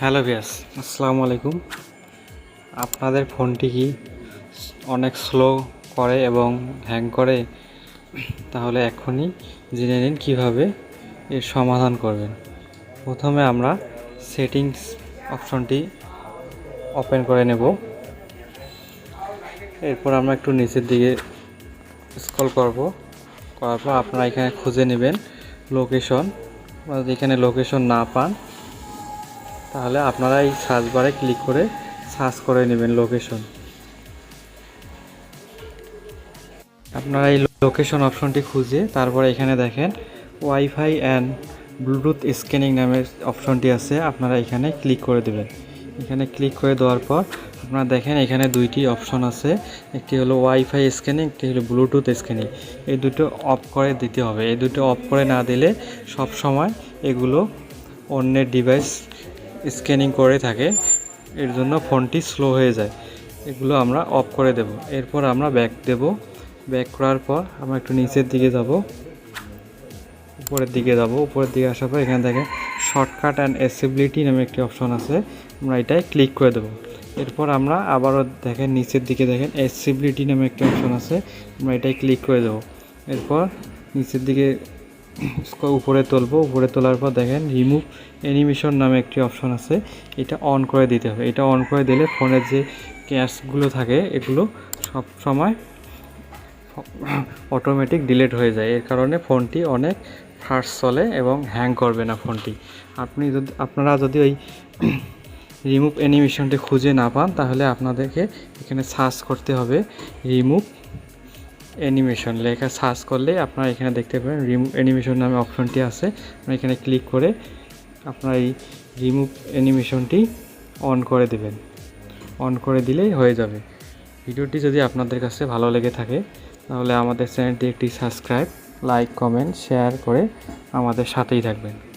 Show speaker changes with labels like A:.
A: Hello ভিয়াস আসসালামু আলাইকুম। আপনাদের ফোনটি কি অনেক স্লো করে এবং হ্যাং করে? তাহলে এখনই জেনে নিন কীভাবে এর সমাধান করবেন। প্রথমে আমরা সেটিংস অপশনটি ওপেন করে নেব। এরপর আমরা একটু নিচের দিকে স্ক্রল করব। করার পর আপনারা এখানে খুঁজে নেবেন লোকেশন। এখানে লোকেশন না পান, তাহলে আপনারা এই সার্চ বারে ক্লিক করে সার্চ করে নেবেন লোকেশন আপনারা এই লোকেশন অপশনটি খুঁজে, তারপরে এখানে দেখেন ওয়াইফাই অ্যান্ড ব্লুটুথ স্ক্যানিং নামের অপশনটি আছে, আপনারা এখানে ক্লিক করে দেবেন। এখানে ক্লিক করে দেওয়ার পর আপনারা দেখেন এখানে দুইটি অপশন আছে। একটি হলো ওয়াইফাই স্ক্যানিং একটি হলো ব্লুটুথ স্ক্যানিং এই দুটো অফ করে দিতে হবে। এই দুটো অফ করে না দিলে সব সময় এগুলো অন্যের ডিভাইস স্ক্যানিং করে থাকে। এর জন্য ফোনটি স্লো হয়ে যায়। এগুলো আমরা অফ করে দেব। এরপর আমরা ব্যাক দেব। ব্যাক করার পর আমরা একটু নিচের দিকে যাব। উপরের দিকে যাব। উপরের দিকে আসার পর এখানে দেখেন শর্টকাট অ্যান্ড অ্যাসেবিলিটি নামে একটি অপশন আছে। আমরা এটাই ক্লিক করে দেবো। এরপর আমরা আবারও দেখেন, নিচের দিকে দেখেন অ্যাসেবিলিটি নামে একটি অপশন আছে। আমরা এটাই ক্লিক করে দেবো। এরপর নিচের দিকে উপরে তুলবো। উপরে তোলার পর দেখেন রিমুভ অ্যানিমেশন নামে একটি অপশন আছে। এটা অন করে দিতে হবে। এটা অন করে দিলে ফোনের যে ক্যাশগুলো থাকে, এগুলো সব সময় অটোমেটিক ডিলিট হয়ে যায়। এর কারণে ফোনটি অনেক ফাস্ট চলে এবং হ্যাং করবে না ফোনটি আপনি যদি, আপনারা যদি ওই রিমুভ অ্যানিমেশনটি খুঁজে না পান, তাহলে আপনাদেরকে এখানে সার্চ করতে হবে রিমুভ অ্যানিমেশন লেখা সার্চ করলে আপনারা এখানে দেখতে পাবেন রিমুভ অ্যানিমেশন নামে অপশনটি আছে। আপনারা এখানে ক্লিক করে আপনার এই রিমুভ অ্যানিমেশনটি অন করে দেবেন। অন করে দিলেই হয়ে যাবে। ভিডিওটি যদি আপনাদের কাছে ভালো লেগে থাকে, তাহলে আমাদের চ্যানেলটি একটি সাবস্ক্রাইব লাইক কমেন্ট শেয়ার করে আমাদের সাথেই থাকবেন।